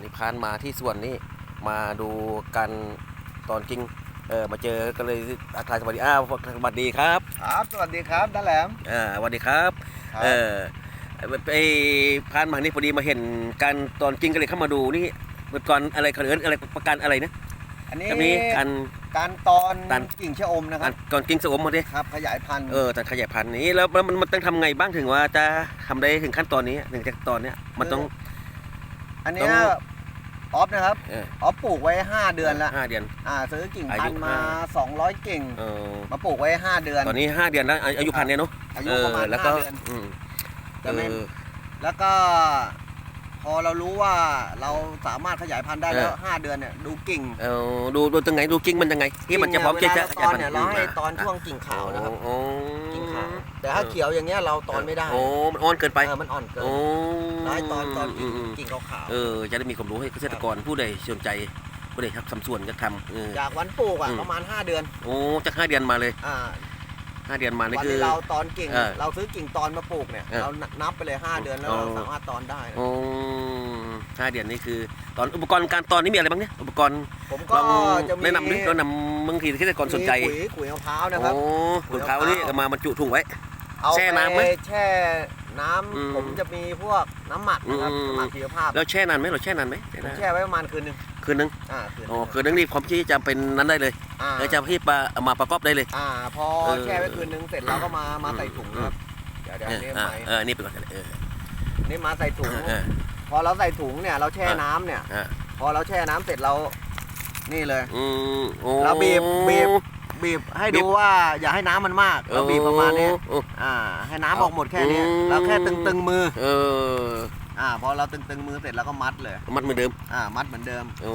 วันนี้พานมาที่สวนนี้มาดูกันตอนจริงเออมาเจอกันเลยอาคารสวัสดีอ้าวสวัสดีครับครับสวัสดีครับน้าแหลมอ่าสวัสดีครับรบเออไอพานมานี่พอดีมาเห็นกันตอนจริงก็เลยเข้ามาดูนี่เมื่อก่อนอะไรเขาเรียกอะไรประกันอะไรนะอันนี้มีการการตอนกิ่งชะอมนะครับก่อนจริงสมมาดิครับขยายพันธุ์เออแต่ขยายพันธุ์นี้แล้วมันมันต้องทำไงบ้างถึงว่าจะทำได้ถึงขั้นตอนนี้ถึงจากตอนเนี้ยมันต้อง อันนี้ องออฟนะครับเออออฟปลูกไว้ 5 เดือนละห้าเดือน อ่าซื้อกิ่งอายุพันธุ์มาห้า200 กิ่ง เออมาปลูกไว้ 5 เดือน ตอนนี้ห้าเดือนแล้วอายุพันธุ์เนี่ยเนาะอายุเออประมาณแล้วก็5เดือน อืมแต่ไม่เออแล้วก็ พอเรารู้ว่าเราสามารถขยายพันธุ์ได้แล้วเออ5เดือนเนี่ยดูกิ่งเออดูดูตรงไหนดูกิ่งมันยังไงที่มันจะพร้อมกิ่จะงจะเวลาเราตอนเนี่ยจะเราให้มตอนช่วงกิ่งขาวนะครับ โอ้กิ่งขาวแต่ถ้าเขียวอย่างเงี้ยเราตอนไม่ได้โอ้มันอ่อนเกินไปเออมันอ่อนเกินโอ้เราให้ตอนตอนกิ่งมกิ่งขาวเออจะได้มีความรู้ให้เกษตรกรผู้ใดสนใจผู้ใดครับทำสวนจะทำเออๆจากวันปลูกอะอืมประมาณ 5 เดือนโอ้จากห้าเดือนมาเลยอ่าห้าเดือนมานี่วันคือที่เราตอนกิ่งเออเราซื้อกิ่งตอนมาปลูกเนี่ยเออเรานับไปเลย 5 เดือนแล้วอ๋อเราสามารถตอนได้โอ้ห้าเดือนนี่คือ ตอนอุปกรณ์การตอนนี่มีอะไรบ้างเนี่ยอุปกรณ์ผมก็ลองจะมีแนะนำดิเรานำ บางทีเกษตรกรสนใจมีปุ๋ยปุ๋ยมะพร้าวนะครับ โอ้ขุนเขานี่เอามาบรรจุถุงไว้ เอาแช่น้ำไหมไปแช่น้อืมำผมจะมีพวกน้ำหมักนะครับอืม น้ำหมักชีวภาพแล้วแช่นานไหมเราแช่นานไหมผมแช่ไว้ประมาณคืนหนึงคืนนึงอ่าคืนหอ๋นึ่องคืนนึงนี่ความที่จะเป็นนั้นได้เลยอ่าแล้วจะพี่ปลาเอามาประกอบได้เลย อ่าพอเออ แช่ไว้คืนหนึงเสร็จเราก็มามาใส่ถุงนะครับเดี๋ยวเดี๋ยวเออันอนี้อ่าไม้เออนี่ไปก่อนเออนี่มาใส่ถุง เออ พอเราใส่ถุงเนี่ยเราแช่อะน้ำเนี่ย อ่า พอเราแช่น้ำเสร็จเรา นี่เลย อืมโอ้แล้วบีบบีบ บีบให้บีดูบว่าอย่าให้น้ำมันมากเราบีบประมาณเนี้ยโอ้ อ่า ให้น้ำออกหมดแค่เนี้ยอืม แล้วแค่ตึงๆมือ เอออ่าพอเราตึงๆมือเสร็จเราก็มัดเลย มัดเหมือนเดิมอ่า มัดเหมือนเดิม โอ้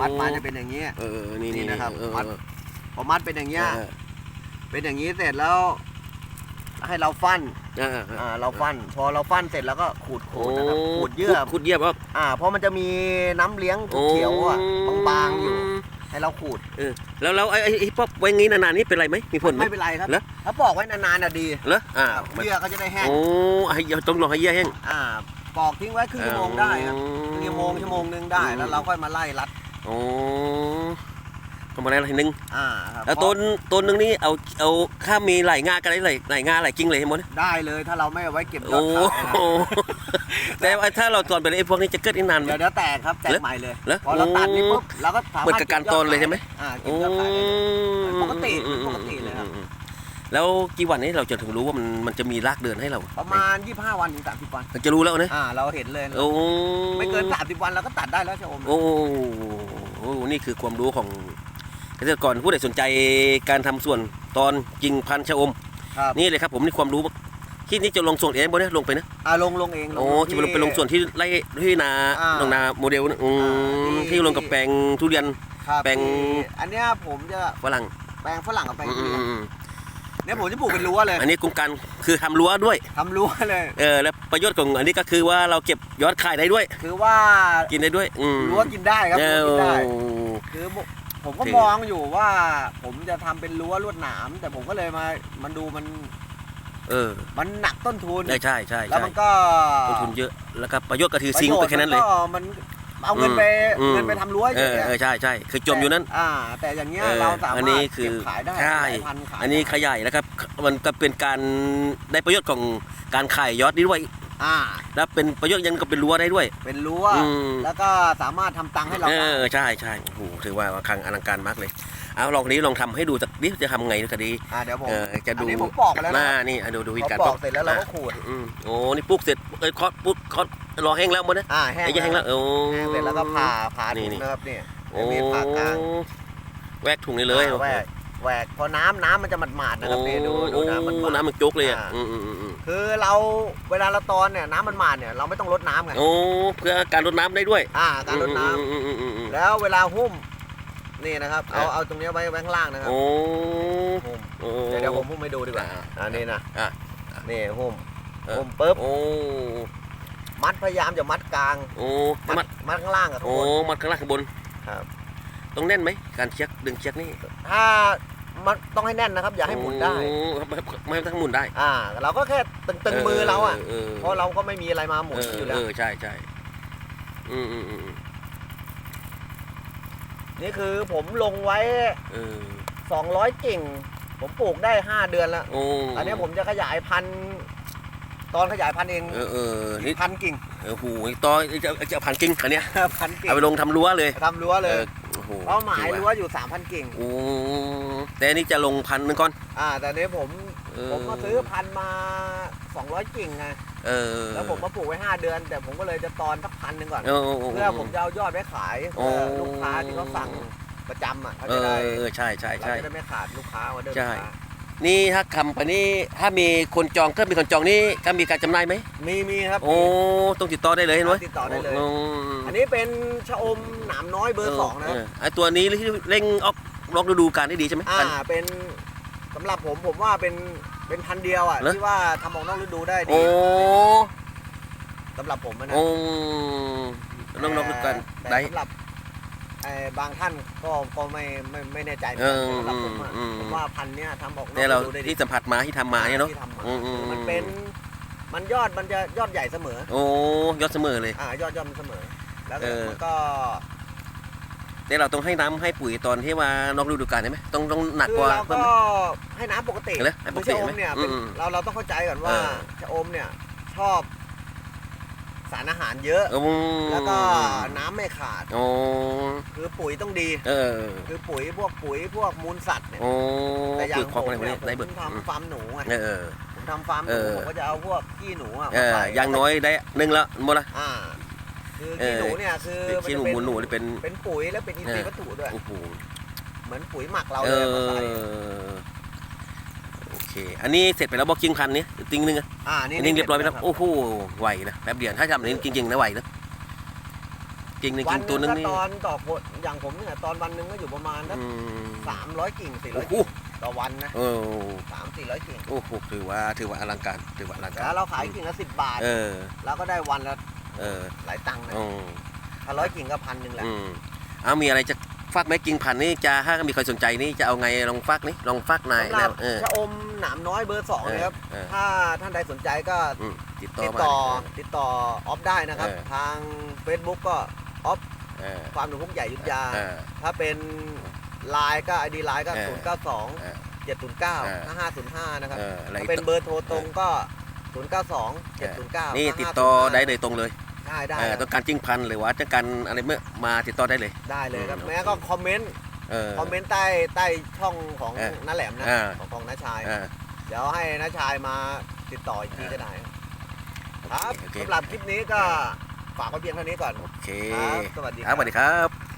มัดมาจะเป็นอย่างนี้ เออนี่นี่นี่นะครับเออมัด พอมัดเป็นอย่างเงี้ย เออเป็นอย่างนี้เสร็จแล้ว ให้เราฟันเออเอออ่าเราฟัน พอเราฟันเสร็จแล้วก็ขูดขูดนะครับขูดเยื่อขูดเยื่อออกอ่าเพราะมันจะมีน้ำเลี้ยงเขียวๆอะบางๆอยู่ ให้เราขูดเออแล้วแล้วไอ้ไอ้ไอ้พวกไว้งี้นานๆนี่เป็นไรไหมมีผลไหม ไม่เป็นไรครับเหรอ ถ้าปอกไว้นานๆน่ะดีเหรออ่าเยื่อเขาจะได้แห้งโอ้ให้ต้องลองให้เยื่อแห้ง อ่าปอกทิ้งไว้ครึ่งชั่วโมงได้ครับครึ่งชั่วโมงชั่วโมงหนึงได้แล้วเราค่อยมาไล่รัด โอ้ ทำอะไรอะไรหนึ่งอ่าครับแล้วต้นต้นหนึงนี่เอาเอาข้ามมีหลายงากันได้หลายหลายงาหลายกิ่งเลยเห็นหมดเนี่ยได้เลยถ้าเราไม่เอาไว้เก็บยอโอ้ดขายนะโหแต่ว่าถ้าเราตอนเป็นไอ้พวกนี้จะเกิดอีกนานไหม เดี๋ยวเดี๋ยวแตกครับแตกเหรอใหม่เลยเหรอพอเราตัดนี่ปุ๊บเราก็สามารถเหมือนกับการตอนเลยใช่ไหม อ่าเก็โอ้บยอดขายได้เลย ปกติอืมปกติเลยครับอืมอืมแล้วกี่วันนี้เราจะถึงรู้ว่ามันมันจะมีรากเดินให้เราประมาณ 25 วันถึง30วัน เราจะรู้แล้วนะอ่า เราเห็นเลยโอ้ไม่เกิน 30 วันเราก็ตัดได้แล้วชะอมโอ้โอ้นี่คือความรู้ของ เกษตรกรผู้ใดสนใจการทำส่วนตอนจริงพันธุ์ชะอม ครับนี่เลยครับผมนี่ความรู้ที่นี่จะลงส่วนเองบ่เนี่ยลงไปนะอ่าลงลงเองโอ้ที่มันลงไปลงส่วนที่ไร่ที่นาอ่าลงนาโมเดลนะอืมอ่าที่ที่ลงกับแปลงทุเรียนครับแปลงที่อันเนี้ยผมจะฝรั่งแปลงฝรั่งกับแปลงอืมทุอืเรียนมอืมเนี่ยผมจะปลูกเป็นรั้วเลย อันนี้โครงการคือทำรั้วด้วยทำรั้วเลย เออแล้วประโยชน์ของอันนี้ก็คือว่าเราเก็บยอดขายได้ด้วย คือว่ากินได้ด้วยอืมรั้วกินได้ครับเอรั้วกินได้อคือ ผมผมก็คือมองอยู่ว่า ผมจะทำเป็นรั้วลวดหนาม แต่ผมก็เลยมามันดูมันเออมันหนักต้นทุนใช่ใช่ใช่แล้วใช่มันก็ต้นทุนเยอะแล้วก็ประโยชน์ก็คือซิงค์ไปแค่นั้นเลย ประโชมัก็มันเอาเงินไปอืม เงินไปทำรั้วอเอยู่อเนี่ยเออใช่ใช่คือจมอยู่นั้น อ่า แต่อย่างเงี้ยเออเราสามารถอันนี้คือเก็บขายได้ใช่ขายพันธุ์ขายอันนี้ขยายแล้วครับ มันก็เป็นการได้ประโยชน์ของการขายยอดนี้ด้วย อ่า แล้วเป็นประโยชน์ยังก็เป็นรั้วได้ด้วย เป็นรั้วอืม แล้วก็สามารถทำตังค์ให้เราเอได้อใช่ใช่โอ้โหถือว่าคลังอลังการมากเลยเอาลองนี้ลองทำให้ดูสักนิดจะทำไงก็ดีอ่าเดี๋ยวผม เออจะดูอันนี้ผมปอกไปแล้วหนะน้านี่อะดูดูวิธีพอการปอกเสร็จแล้วเราก็ขูด อืมโอ้นี่ปลูกเสร็จเอ้ยเคาะปุ๊บเคาะรอแห้งแล้วหมดนะอ่าแห้งไอ้ยังแห้งแล้วโอ้ แห้งเสร็จแล้วก็ผ่าผ่านี่ถุงนี่ นะครับเนี่ยโอ้มีผ่ากลางแวกถุงนี้เลยอ่าแหวก แหวกพอน้ำน้ำมันจะหมาดๆนะครับนี่ดูดูโอ้น้ำมันหมาด น้ำมันจุกเลยอะอ่า อืมอืมอืมอืมคือเราเวลาเราตอนเนี่ยน้ำมันหมาดเนี่ยเราไม่ต้องลดน้ำไงโอ้เพื่อการรดน้ำได้ด้วยอ่าการลดน้ำอืมอืมอืมอืม แล้วเวลาหุ้มนี่นะครับเอาอ่าเอาตรงเนี้ยไว้ไว้ข้างล่างนะครับโอ้หุ้มโอ้ เดี๋ยวเดี๋ยวผมหุ้มให้ดูดีกว่าอ่าอันนี้นะอ่านี่หุ้มเออ หุ้มปุ๊บโอ้มัดพยายามจะมัดกลางโอ้มัมัดดมัดข้างล่างกับข้างโอ้บน มัดข้างล่างข้างบนครับ ต้องแน่นไหมการเชือกดึงเชือกนี่ถ้า มันต้องให้แน่นนะครับ อย่าให้หมุนได้โอ้ไม่ไม่ให้ทั้งหมุนได้อ่าเราก็แค่ตึงๆมือเราอะเออเพราะเราก็ไม่มีอะไรมาหมุนเอออยู่เอแล้วอใช่ใช่อืมอืมอืมนี่คือผมลงไว้เออ200กิ่ง ผมปลูกได้5เดือนแล้วโอ้อันนี้ผมจะขยายพันธุ์ตอนขยายพันธุ์เองเออเออนี่พันกิ่งเออหูยต่อจะจะผ่านกิ้งอันเนี้ยพันกิ่งเอาไปลงทำรั้วเลยทำรั้วเลยออโอ้โห เป้าหมายถือรั้วอยู่ 3,000 กิ่ง โอ้แต่อันนี้จะลงพันหนึ่งก่อนอ่า แต่นี้ผมเออผมก็ซื้อพันธุ์มา 200 กิ่งไง เออแล้วผมมาปลูกไว้ 5 เดือน แต่ผมก็เลยจะตอนสักพันหนึ่งก่อน เออเพื่อผมจะเอายอดไว้ขายโอ้เพื่อลูกค้าที่เขาสั่งประจำอะเขาเอจะอได้เออใช่ใช่เราใช่ จะได้ไม่ขาดลูกค้าออเดอร์ใช่ลูกค้า นี่ถ้าคำไปนี่ถ้ามีคนจองก็มีคนจองนี่ก็มีการจำหน่ายไหมมีมีครับโอ้ต้องติดต่อได้เลยเห็นไหมติดต่อได้เลยโอันนี้เป็นชะอมหนามน้อยเบอร์สองนะเไอตัวนี้ที่เร่งออกลอกฤดูกาลได้ดีใช่ไหมอ่าพันเป็นสำหรับผมผมว่าเป็นเป็นพันธุ์เดียวอะเหรอที่ว่าทำออกนอกฤดูได้ดีโอ้สำหรับผมอะนะโอ้ลองลอกฤดูกาลแต่ได้สำหรับ เอ่อบางท่านก็ก็ไม่ไม่ไม่แน่ใจเหมือนเอกันอสำหรับผมอะอืม ผมว่าพันธุ์เนี้ยทำออกนอกแต่เราฤดูได้ดีที่สัมผัสมาที่ทำมาเนี่ยเนาะ ที่ทำมาอืมอืมคือมันเป็นมันยอดมันจะยอดใหญ่เสมอ โอ้ยอดเสมอเลย อ่ายอดยอดมันเสมอ แล้วก็เออ มันก็แต่เราต้องให้น้ำให้ปุ๋ยตอนที่ว่านอกฤดูกาลใช่ไหมต้องต้องหนักคืกอว่าเราเพิ่ม ก็ไหมให้น้ำปกติเหรอให้ปกติคือชะอมเนี่ยเป็นอืมเราเราต้องเข้าใจก่อนว่าเออ ชะอมเนี่ยชอบ สารอาหารเยอะโอ้แล้วก็น้ำไม่ขาด โอ้คือปุ๋ยต้องดี เออคือปุ๋ยพวกปุ๋ยพวกมูลสัตว์เนี่ยโอ้แต่อย่าปุ๋งยผของมอะไรพวกเนี่นี้ยได้เบิดผมทำฟาร์มหนูไงเออ ผมทำฟาร์มหเอนูอ ผมก็จะเอาพวกขี้หนูอะเอมาอใส่อย่างน้อยได้หนึ่งแล้วหมดละ อ่า คือเออขี้หนูเนี่ยคือขี้หนูมัจะมูลหนูนี่เป็น เป็นปุ๋ยแล้วเป็นอินทรีย์เออวัตถุด้วย โอ้โห เหมือนปุ๋ยหมักเราเอเลยมาใส่อโอ เค อันนี้เสร็จไปแล้วบอกกิ้งพันนี้ติงนึงอะอ่านี่อันนี้เรียบร้อยไปแล้วโอ้โหไหวนะแป๊บเดียวถ้าทำอันนี้จริงๆนะไหวนะจริงๆวักินนหตัวนึนึงงก็นี่ตอนต่อคนอย่างผมเนี่ยตอนวันหนึงก็อยู่ประมาณสักอืมสามร้อยกิ่งสี่ร้โอ้อยโหกิ่งต่อวันนะเออสามสี่ร้อยกิ่งโอ้โหถือว่าถือว่าอลังการถือว่าอลังการแล้วเราขายกิ่งละสิบบาทเออเราก็ได้วันละเออหลายตังค์นะอืมถ้าร้อยกิ่งก็พันหนึ่งแหละอืมเอามีอะไรจะ ฝากไหมกิ่งพันธุ์นี่จะถ้ามีใครสนใจนี่จะเอาไงลองฝากนี่ลองฝากนายสำหรับเออ ชะอมหนามน้อยเบอร์สองเออนะครับ เออ ถ้าท่านใดสนใจก็อืมติดต่อติดมา ต่อติดต่อออฟได้นะครับ เออ ทาง Facebook ก็ออฟเออฟาร์มหนูพุกใหญ่ยุทธยา เออ ถ้าเป็นไลน์ก็ไอดีไลน์ก็ เออ0 9เออ2 7 0 9 5 5 0 5 นะครับ เอออะไรถ้าเป็นเบอร์โทรตรงก็ 0 9 2 7 0 9 นี่ติดต่อได้เลยตรงเลย ได้ได้เออต้องการจิ้งพันธุ์หรือว่าต้องการอะไรเมื่อมาติดต่อได้เลย ได้เลยครับอืม แม้ก็คอมเมนต์เออ คอมเมนต์ใต้ใต้ช่องของเออน้าแหลมนะอ่าของของน้าชาย เออ เดี๋ยวให้น้าชายมาติดต่ออีกทีก็ได้ ครับโอเค สำหรับคลิปนี้ก็ฝากไว้เพียงเท่านี้ก่อนโอเคครับสวัสดีครับสวัสดีครับ